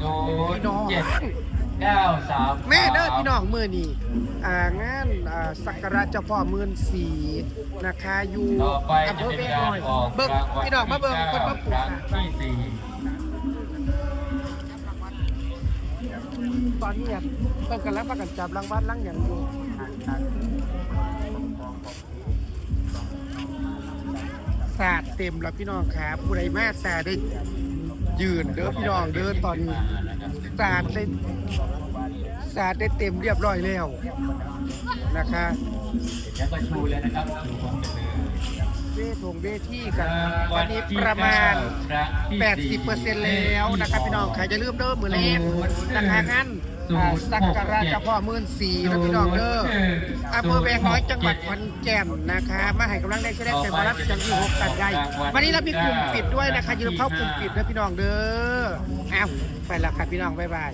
ศูนพี่น้องเจ็ดเก้าสามแม่เด้อพี่น้องมือนี่อ่างานอ่าสักการะเจ้าพ่อหมื่นสีนะคะอยู่ต่อไปอำเภจะอเป็นเวียงกาน้รอยออกเบิ่งรางวัลพี่น้องมาเบิ่งคนมาปลูคกรั้งที่สี่ตอนนี้เนี่ยเพิ่นกำลังประกันจับรางวัลรางอย่างอยู่ศาสตร์เต็มแล้วพี่น้องครับผู้ใดมาศาสตร์ได้ ยืนเด้อพี่น้องเด้อตอนนี้ศาสตร์ได้ศาสตร์ได้เต็มเรียบร้อยแล้วนะคะแล้วก็ชูเลยนะครับชูความเจริญเวทงเวทีกันตอนนี้ประมาณ 80%แล้วนะครับพี่น้องใครจะลืมเด้อมือเล่นนะคะงั้น อ่าสักการะเจ้าพ่อหมื่นสีนะพี่น้องเด้ออำเภอแวงน้อยจังหวัดขอนแก่นนะคะ มาให้กำลังได้แสดงเป็นวาระจังที่หกกันใหญ่วันนี้เรามีกลุ่มปิดด้วยนะคะอย่าลืมเข้ากลุ่มปิดนะพี่น้องเด้ออ้าวไปละครับพี่น้องบ๊ายบาย